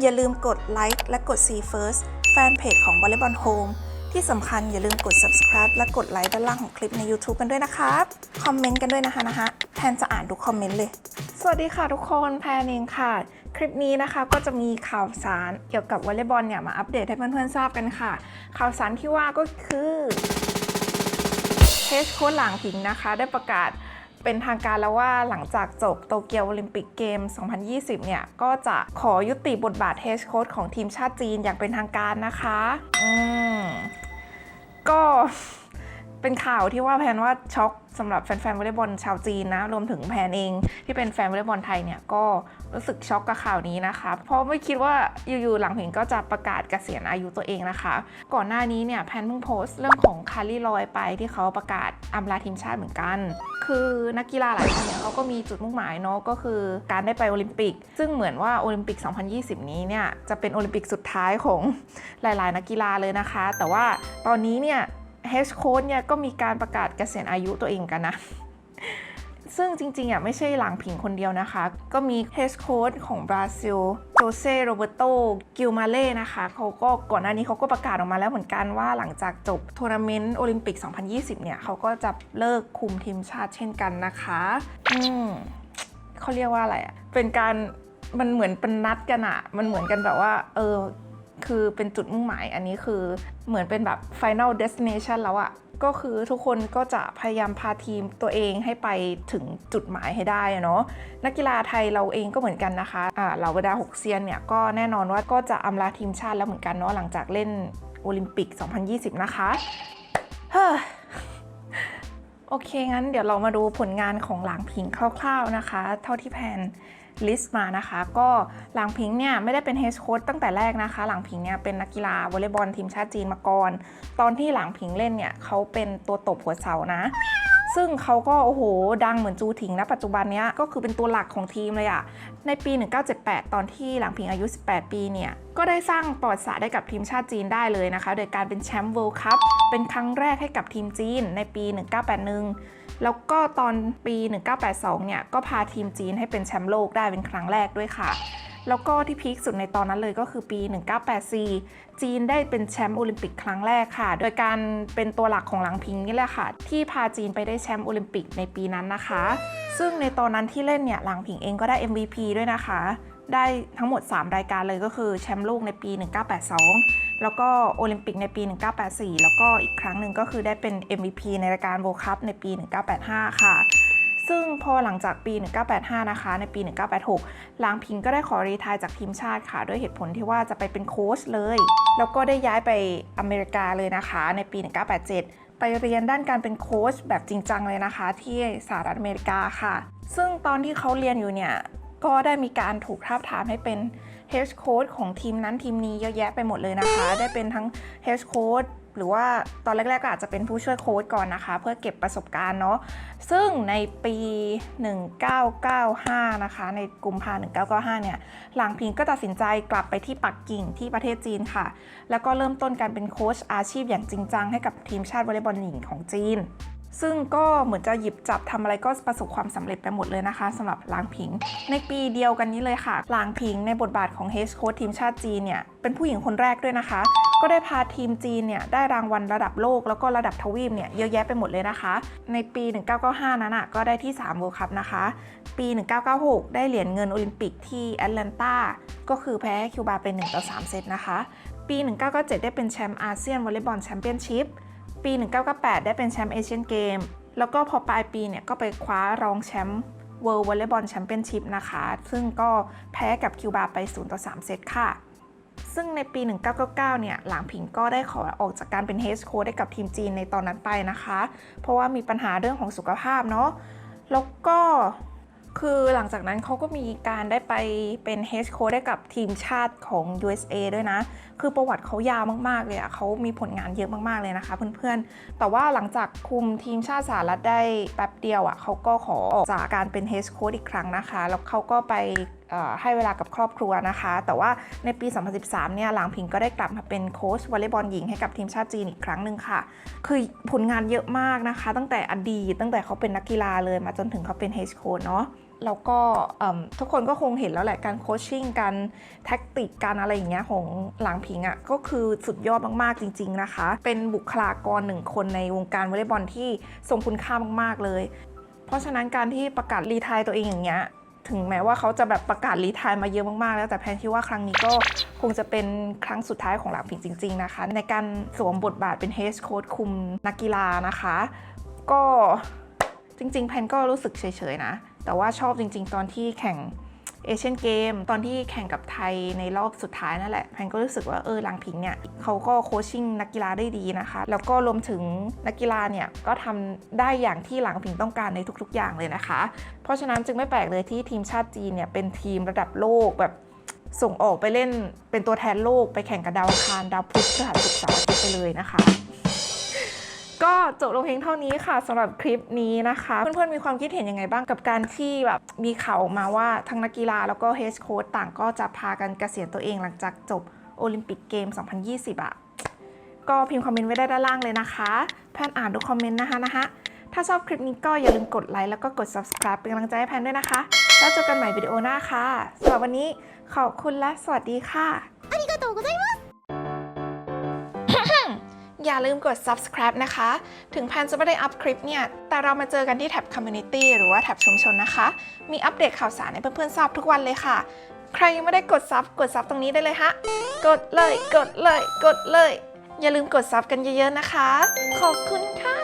อย่าลืมกดไลค์และกด See First แฟนเพจของ Volleyball Home ที่สำคัญอย่าลืมกด subscribe และกดไลค์ด้านล่างของคลิปใน YouTube กันด้วยนะครับ คอมเมนต์กันด้วยนะคะนะฮะแพนจะอ่านทุกคอมเมนต์เลย สวัสดีค่ะทุกคนแพนเองค่ะ คลิปนี้นะคะก็จะมีข่าวสารเกี่ยวกับวอลเลย์บอลเนี่ยมาอัปเดตให้เพื่อนๆทราบกันค่ะ ข่าวสารที่ว่าก็คือเทสโค้ดหลังผิงนะคะ ได้ประกาศ เป็นทางการแล้วว่าหลังจากจบโตเกียวโอลิมปิกเกม 2020 เนี่ย ก็จะขอยุติบทบาทเฮชโค้ดของทีมชาติจีนอย่างเป็นทางการนะคะ อืม ก็ เป็นข่าวที่ว่าแพนว่าช็อกสำหรับแฟนๆวอลเลย์บอลชาวจีนนะ รวมถึงแพนเองที่เป็นแฟนวอลเลย์บอลไทยเนี่ยก็รู้สึกช็อกกับข่าวนี้นะคะ เพราะไม่คิดว่าอยู่ๆหลังผิงก็จะประกาศเกษียณอายุตัวเองนะคะ ก่อนหน้านี้เนี่ยแพนเพิ่งโพสต์เรื่องของคารี่ลอยไปที่เขาประกาศอำลาทีมชาติเหมือนกัน คือนักกีฬาหลายคนเนี่ยเขาก็มีจุดมุ่งหมายเนาะก็คือการได้ไปโอลิมปิก ซึ่งเหมือนว่าโอลิมปิก 2020 นี้เนี่ยจะเป็นโอลิมปิกสุดท้ายของหลาย ๆ นักกีฬาเลยนะคะ แต่ว่าตอนนี้เนี่ย เฮดโค้ดเนี่ยก็มีการประกาศเกษียณอายุตัวเองกันนะ ซึ่งจริงๆอะไม่ใช่หลังผิงคนเดียวนะคะ ก็มีเฮดโค้ดของบราซิลโจเซ่โรเบโตกิลมาเล่นะคะเขาก็ก่อนหน้านี้เขาก็ประกาศออกมาแล้วเหมือนกันว่าหลังจากจบทัวร์นาเมนต์โอลิมปิก 2020 เนี่ยเขาก็จะเลิกคุมทีมชาติเช่นกันนะคะ อืมเขาเรียกว่าอะไรอะเป็นการมันเหมือนเป็นนัดกันอะมันเหมือนกันแบบว่า เออ คือเป็นจุดมุ่งหมายอันนี้คือเหมือนเป็นแบบ Final Destination แล้วอะก็คือทุกคนก็จะพยายามพาทีมตัวเองให้ไปถึงจุดหมายให้ได้เนาะนักกีฬาไทยเราเองก็เหมือนกันนะคะอ่าเหล่าบรรดาหกเซียนเนี่ยก็แน่นอนว่าก็จะอำลาทีมชาติแล้วเหมือนกันเนาะหลังจากเล่นโอลิมปิก 2020 นะคะเฮ้อโอเคงั้นเดี๋ยวเรามาดูผลงานของหลางพิงคร่าว ๆนะคะ เท่าที่แพน ลิสต์มานะคะ ก็หลางพิงเนี่ยไม่ได้เป็นเฮดโค้ชตั้งแต่แรกนะคะ หลางพิงเนี่ยเป็นนักกีฬาวอลเลย์บอลทีมชาติจีนมาก่อน ตอนที่หลางพิงเล่นเนี่ยเขาเป็นตัวตบหัวเสานะซึ่งเขาก็โอ้โห ดังเหมือนจูถิงนะปัจจุบันเนี้ยก็คือเป็นตัวหลักของทีมเลยอะในปี 1978 ตอนที่หลังพิงอายุ 18 ปีเนี่ย ก็ได้สร้างประวัติศาได้กับทีมชาติจีนได้เลยนะคะ โดยการเป็นแชมป์เวิลด์คัพเป็นครั้งแรกให้กับทีมจีนในปี 1981 แล้วก็ตอนปี 1982 เนี่ย ก็พาทีมจีนให้เป็นแชมป์โลกได้เป็นครั้งแรกด้วยค่ะ แล้วก็ที่พีคสุดในตอนนั้นเลยก็คือปี 1984 จีนได้เป็นแชมป์โอลิมปิกครั้งแรกค่ะ โดยการเป็นตัวหลักของหลังพิงนี่แหละค่ะ ที่พาจีนไปได้แชมป์โอลิมปิกในปีนั้นนะคะ ซึ่งในตอนนั้นที่เล่นเนี่ยหลังพิงเองก็ได้ MVP ด้วยนะคะ ได้ทั้งหมด 3 รายการเลยก็คือแชมป์โลกในปี 1982 แล้วก็โอลิมปิกในปี 1984 แล้วก็อีกครั้งหนึ่งก็คือได้เป็น MVP ในรายการโวลคัพในปี 1985 ค่ะซึ่งพอหลังจากปี 1985 นะคะ ในปี 1986 ลางพิงก็ได้ขอรีทายจากทีมชาติค่ะ ด้วยเหตุผลที่ว่าจะไปเป็นโค้ชเลย แล้วก็ได้ย้ายไปอเมริกาเลยนะคะ ในปี 1987 ไปเรียนด้านการเป็นโค้ชแบบจริงจังเลยนะคะ ที่สหรัฐอเมริกาค่ะ ซึ่งตอนที่เขาเรียนอยู่เนี่ย ก็ได้มีการถูกท้าบทามให้เป็น Head Coach ของทีมนั้นทีมนี้เยอะแยะไปหมดเลยนะคะ ได้เป็นทั้ง Head Coach หรือว่าตอนแรกๆก็อาจจะเป็นผู้ช่วยโค้ชก่อนนะคะ เพื่อเก็บประสบการณ์เนาะซึ่งในปี 1995 นะคะ ในกุมภา1995 เนี่ยหลังพิงก็ตัดสินใจกลับไปที่ปักกิ่งที่ประเทศจีนค่ะ แล้วก็เริ่มต้นการเป็นโค้ชอาชีพอย่างจริงจังให้กับทีมชาติวอลเลย์บอลหญิงของจีน ซึ่งก็เหมือนจะหยิบจับทำอะไรก็ประสบความสำเร็จไปหมดเลยนะคะสำหรับลางพิง ในปีเดียวกันนี้เลยค่ะลางพิงในบทบาทของเฮดโค้ชทีมชาติจีนเนี่ยเป็นผู้หญิงคนแรกด้วยนะคะ ก็ได้พาทีมจีนเนี่ยได้รางวัลระดับโลกแล้วก็ระดับทวีปเนี่ยเยอะแยะไปหมดเลยนะคะ ในปี 1995 นั้นอะก็ได้ที่3 World Cup นะคะ ปี 1996 ได้เหรียญเงินโอลิมปิกที่แอตแลนตาก็คือแพ้คิวบาเป็น1ต่อ3เซตนะคะ ปี 1997 ได้เป็นแชมป์อาเซียนวอลเลย์บอลแชมเปี้ยนชิพ ปี 1998 ได้เป็นแชมป์เอเชียนเกม แล้วก็พอปลายปีเนี่ยก็ไปคว้ารองแชมป์ World Volleyball Championship นะคะ ซึ่งก็แพ้กับคิวบาไป 0 ต่อ 3 เซตค่ะ ซึ่งในปี 1999 เนี่ย หลางผิงก็ได้ขอออกจากการเป็นเฮดโค้ชให้กับทีมจีนในตอนนั้นไปนะคะ เพราะว่ามีปัญหาเรื่องของสุขภาพเนาะ แล้วก็ คือหลังจากนั้นเขาก็มีการได้ไปเป็นเฮดโค้ชให้กับทีมชาติของ USA ด้วยนะ คือประวัติเขายาวมากๆเลยอะเขามีผลงานเยอะมากๆเลยนะคะเพื่อนๆ แต่ว่าหลังจากคุมทีมชาติสหรัฐได้แป๊บเดียวอะเขาก็ขอออกจากการเป็นเฮดโค้ชอีกครั้งนะคะ แล้วเขาก็ไปให้เวลากับครอบครัวนะคะ แต่ว่าในปี 2013 เนี่ยหลางพิงก็ได้กลับมาเป็นโค้ชวอลเลย์บอลหญิงให้กับทีมชาติจีนอีกครั้งหนึ่งค่ะ คือผลงานเยอะมากนะคะ ตั้งแต่อดีตตั้งแต่เขาเป็นนักกีฬาเลยมาจนถึงเขาเป็นเฮดโค้ชเนาะ แล้วก็ทุกคนก็คงเห็นแล้วแหละการโคชชิ่งการแท็กติกการอะไรอย่างเงี้ยของหลังผิงอะ่ะก็คือสุดยอดมากๆจริง ๆนะคะ เป็นบุคลากรหนึ่งคนในวงการวอลเลย์บอลที่ทรงคุณค่ามากๆเลย เพราะฉะนั้นการที่ประกาศรีไทายตัวเองอย่างเงี้ยถึงแม้ว่าเขาจะแบบประกาศรีไทายมาเยอะมากๆ แล้วแต่แพนคิดว่าครั้งนี้ก็คงจะเป็นครั้งสุดท้ายของหลังผิงจริง ๆนะคะ ในการสวมบทบาทเป็นเฮดโค้ชคุมนักกีฬานะคะ ก็ จริง ๆ แพนก็รู้สึกเฉยๆนะ แต่ว่าชอบจริง ๆ ตอนที่แข่งเอเชียนเกมตอนที่แข่งกับไทยในรอบสุดท้ายนั่นแหละแพนก็รู้สึกว่าเออหลังผิงเนี่ยเขาก็โคชชิ่งนักกีฬาได้ดีนะคะ แล้วก็รวมถึงนักกีฬาเนี่ยก็ทำได้อย่างที่หลังผิงต้องการในทุกๆ อย่างเลยนะคะ เพราะฉะนั้นจึงไม่แปลกเลยที่ทีมชาติจีนเนี่ยเป็นทีมระดับโลกแบบส่งออกไปเล่นเป็นตัวแทนโลกไปแข่งกับดาวคารดาวพุธพฤหัสศุกร์เสาร์อาทิตย์ไปเลยนะคะ ก็จบลงเพียงเท่านี้ค่ะสำหรับคลิปนี้นะคะ เพื่อนๆมีความคิดเห็นยังไงบ้างกับการที่แบบมีข่าวออกมาว่าทั้งนักกีฬาแล้วก็เฮดโค้ชต่างก็จะพากันเกษียณตัวเองหลังจากจบโอลิมปิกเกม 2020 อะ ก็พิมพ์คอมเมนต์ไว้ได้ด้านล่างเลยนะคะแพนอ่านทุกคอมเมนต์นะคะนะคะถ้าชอบคลิปนี้ก็อย่าลืมกดไลค์แล้วก็กด subscribe เป็นกำลังใจให้แพนด้วยนะคะ แล้วเจอกันใหม่วิดีโอหน้าค่ะสำหรับวันนี้ขอบคุณและสวัสดีค่ะ อย่าลืมกด subscribe นะคะ ถึงแพนจะไม่ได้อัพคลิปเนี่ย แต่เรามาเจอกันที่แท็บ community หรือว่าแท็บชุมชนนะคะ มีอัปเดตข่าวสารให้เพื่อนๆทราบทุกวันเลยค่ะ ใครยังไม่ได้กดซับกดซับตรงนี้ได้เลยฮะ กดเลย กดเลย กดเลย อย่าลืมกดซับกันเยอะๆนะคะ ขอบคุณค่ะ